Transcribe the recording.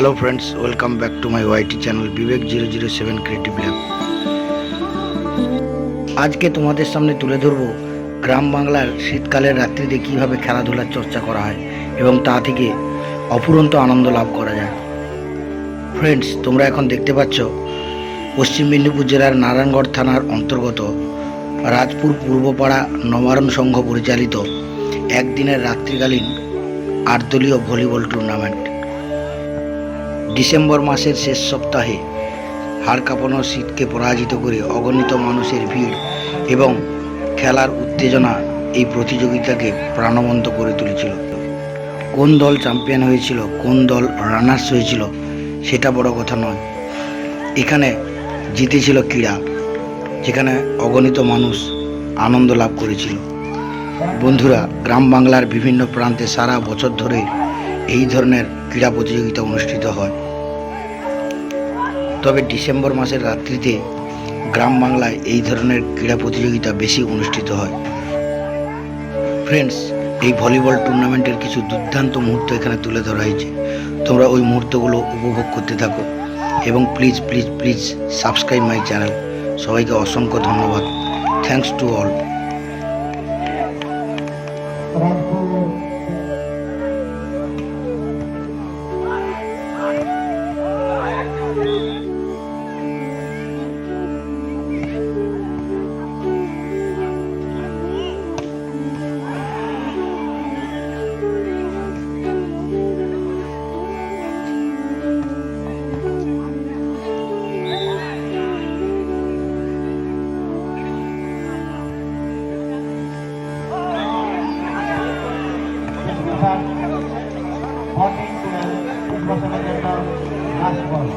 Hello friends welcome back to my YT channel Bibek zero zero seven creative lab আজকে তোমাদের সামনে তুলে ধরবো গ্রাম বাংলার শীতকালের রাত্রিতে কীভাবে খেলাধুলার চর্চা করা হয় এবং তা থেকে অফুরন্ত আনন্দ লাভ করা যায়। ফ্রেন্ডস তোমরা এখন দেখতে পাচ্ছ, পশ্চিম মেদিনীপুর জেলার নারায়ণগড় থানার অন্তর্গত রাজপুর পূর্বপাড়া নবারণ সংঘ পরিচালিত একদিনের রাত্রিকালীন আটদলীয় ভলিবল টুর্নামেন্ট। ডিসেম্বর মাসের শেষ সপ্তাহে হাড় কাঁপানো শীতকে পরাজিত করে অগণিত মানুষের ভিড় এবং খেলার উত্তেজনা এই প্রতিযোগিতাকে প্রাণবন্ত করে তুলেছিল। কোন দল চ্যাম্পিয়ন হয়েছিল, কোন দল রানার্স হয়েছিল, সেটা বড় কথা নয়। এখানে জিতেছিল ক্রীড়া, যেখানে অগণিত মানুষ আনন্দ লাভ করেছিল। বন্ধুরা, গ্রাম বাংলার বিভিন্ন প্রান্তে সারা বছর ধরে এই ধরনের ক্রীড়া প্রতিযোগিতা অনুষ্ঠিত হয়। তবে ডিসেম্বর মাসের রাত্রিতে গ্রাম বাংলায় এই ধরনের ক্রীড়া প্রতিযোগিতা বেশি অনুষ্ঠিত হয়। ফ্রেন্ডস এই ভলিবল টুর্নামেন্টের কিছু দুর্দান্ত মুহূর্ত এখানে তুলে ধরা হয়েছে। তোমরা ওই মুহূর্তগুলো উপভোগ করতে থাকো এবং please please please subscribe my channel সবাইকে অসংখ্য ধন্যবাদ। Thanks to all The President General last call.